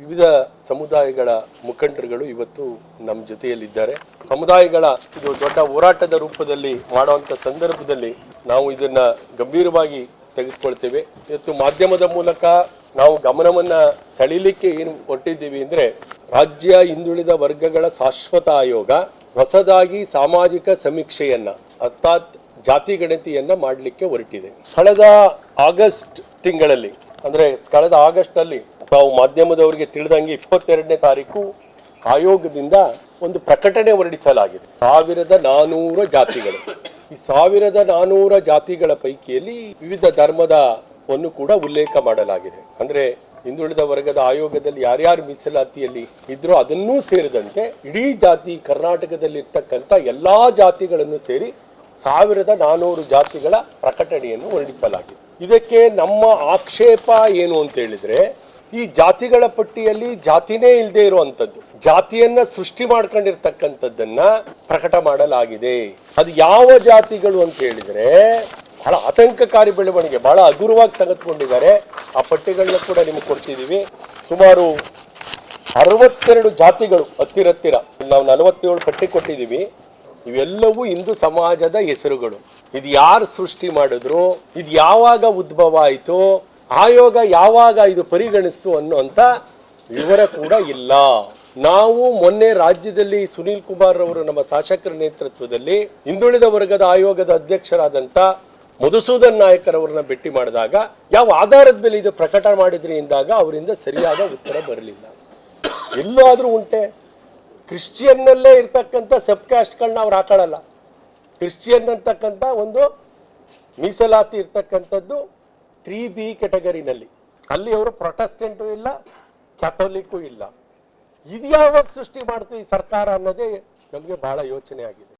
ವಿವಿಧ ಸಮುದಾಯಗಳ ಮುಖಂಡರುಗಳು ಇವತ್ತು ನಮ್ಮ ಜೊತೆಯಲ್ಲಿದ್ದಾರೆ. ಸಮುದಾಯಗಳ ಇದು ದೊಡ್ಡ ಹೋರಾಟದ ರೂಪದಲ್ಲಿ ಮಾಡುವಂಥ ಸಂದರ್ಭದಲ್ಲಿ ನಾವು ಇದನ್ನು ಗಂಭೀರವಾಗಿ ತೆಗೆದುಕೊಳ್ತೇವೆ. ಇವತ್ತು ಮಾಧ್ಯಮದ ಮೂಲಕ ನಾವು ಗಮನವನ್ನು ಸೆಳೀಲಿಕ್ಕೆ ಏನು ಹೊರಟಿದ್ದೀವಿ ಅಂದರೆ, ರಾಜ್ಯ ಹಿಂದುಳಿದ ವರ್ಗಗಳ ಶಾಶ್ವತ ಆಯೋಗ ಹೊಸದಾಗಿ ಸಾಮಾಜಿಕ ಸಮೀಕ್ಷೆಯನ್ನು, ಅರ್ಥಾತ್ ಜಾತಿ ಗಣತಿಯನ್ನು ಮಾಡಲಿಕ್ಕೆ ಹೊರಟಿದೆ. ಕಳೆದ ಆಗಸ್ಟ್ ತಿಂಗಳಲ್ಲಿ, ಅಂದರೆ ಕಳೆದ ಆಗಸ್ಟ್ನಲ್ಲಿ ತಾವು ಮಾಧ್ಯಮದವರಿಗೆ ತಿಳಿದಂಗೆ ಇಪ್ಪತ್ತೆರಡನೇ ತಾರೀಕು ಆಯೋಗದಿಂದ ಒಂದು ಪ್ರಕಟಣೆ ಹೊರಡಿಸಲಾಗಿದೆ. ಸಾವಿರದ ನಾನೂರ ಜಾತಿಗಳು. ಈ ಸಾವಿರದ ನಾನೂರ ಜಾತಿಗಳ ಪೈಕಿಯಲ್ಲಿ ವಿವಿಧ ಧರ್ಮದ ವನ್ನು ಕೂಡ ಉಲ್ಲೇಖ ಮಾಡಲಾಗಿದೆ. ಅಂದ್ರೆ ಹಿಂದುಳಿದ ವರ್ಗದ ಆಯೋಗದಲ್ಲಿ ಯಾರ್ಯಾರು ಮೀಸಲಾತಿಯಲ್ಲಿ ಇದ್ರೋ ಅದನ್ನೂ ಸೇರಿದಂತೆ ಇಡೀ ಜಾತಿ ಕರ್ನಾಟಕದಲ್ಲಿ ಇರ್ತಕ್ಕಂಥ ಎಲ್ಲಾ ಜಾತಿಗಳನ್ನು ಸೇರಿ ಸಾವಿರದ ನಾನೂರು ಜಾತಿಗಳ ಪ್ರಕಟಣೆಯನ್ನು ಹೊರಡಿಸಲಾಗಿದೆ. ಇದಕ್ಕೆ ನಮ್ಮ ಆಕ್ಷೇಪ ಏನು ಅಂತ ಹೇಳಿದ್ರೆ ಈ ಜಾತಿಗಳ ಪಟ್ಟಿಯಲ್ಲಿ ಜಾತಿನೇ ಇಲ್ಲದೆ ಇರುವಂತದ್ದು, ಜಾತಿಯನ್ನ ಸೃಷ್ಟಿ ಮಾಡ್ಕೊಂಡಿರ್ತಕ್ಕಂಥದ್ದನ್ನ ಪ್ರಕಟ ಮಾಡಲಾಗಿದೆ. ಅದು ಯಾವ ಜಾತಿಗಳು ಅಂತ ಹೇಳಿದ್ರೆ, ಬಹಳ ಆತಂಕಕಾರಿ ಬೆಳವಣಿಗೆ, ಬಹಳ ಹಗುರವಾಗಿ ತೆಗೆದುಕೊಂಡಿದ್ದಾರೆ. ಆ ಪಟ್ಟಿಗಳನ್ನ ಕೂಡ ನಿಮ್ಗೆ ಕೊಡ್ತಿದೀವಿ. ಸುಮಾರು ಅರವತ್ತೆರಡು ಜಾತಿಗಳು ಹತ್ತಿರ ಹತ್ತಿರ ನಾವು ನಲವತ್ತೇಳು ಪಟ್ಟಿ ಕೊಟ್ಟಿದ್ದೀವಿ ಇವೆಲ್ಲವೂ ಹಿಂದೂ ಸಮಾಜದ ಹೆಸರುಗಳು. ಇದು ಯಾರು ಸೃಷ್ಟಿ ಮಾಡಿದ್ರು, ಇದು ಯಾವಾಗ ಉದ್ಭವ ಆಯಿತು ಆಯೋಗ ಯಾವಾಗ ಇದು ಪರಿಗಣಿಸ್ತು ಅನ್ನುವಂಥ ವಿವರ ಕೂಡ ಇಲ್ಲ. ನಾವು ಮೊನ್ನೆ ರಾಜ್ಯದಲ್ಲಿ ಸುನೀಲ್ ಕುಮಾರ್ ಅವರು ನಮ್ಮ ಶಾಸಕರ ನೇತೃತ್ವದಲ್ಲಿ ಹಿಂದುಳಿದ ವರ್ಗದ ಆಯೋಗದ ಅಧ್ಯಕ್ಷರಾದಂಥ ಮಧುಸೂದನ್ ನಾಯಕರವರನ್ನ ಭೇಟಿ ಮಾಡಿದಾಗ ಯಾವ ಆಧಾರದ ಮೇಲೆ ಇದು ಪ್ರಕಟ ಮಾಡಿದ್ರಿ ಎಂದಾಗ ಅವರಿಂದ ಸರಿಯಾದ ಉತ್ತರ ಬರಲಿಲ್ಲ. ಎಲ್ಲಾದರೂ ಉಂಟೆ. ಕ್ರಿಶ್ಚಿಯನ್ನಲ್ಲೇ ಇರ್ತಕ್ಕಂಥ ಸಬ್ ಅವ್ರು ಹಾಕೊಳ್ಳಲ್ಲ ಕ್ರಿಶ್ಚಿಯನ್ ಅಂತಕ್ಕಂಥ ಒಂದು ಮೀಸಲಾತಿ ಇರ್ತಕ್ಕಂಥದ್ದು ತ್ರೀ ಬಿ ಕೆಟಗರಿನಲ್ಲಿ ಅಲ್ಲಿ ಅವರು ಪ್ರೊಟೆಸ್ಟೆಂಟು ಇಲ್ಲ, ಕ್ಯಾಥೋಲಿಕ್ಕು ಇಲ್ಲ. ಇದು ಯಾವಾಗ ಸೃಷ್ಟಿ ಮಾಡ್ತು ಈ ಸರ್ಕಾರ ಅನ್ನೋದೇ ನಮಗೆ ಬಹಳ ಯೋಚನೆ ಆಗಿದೆ.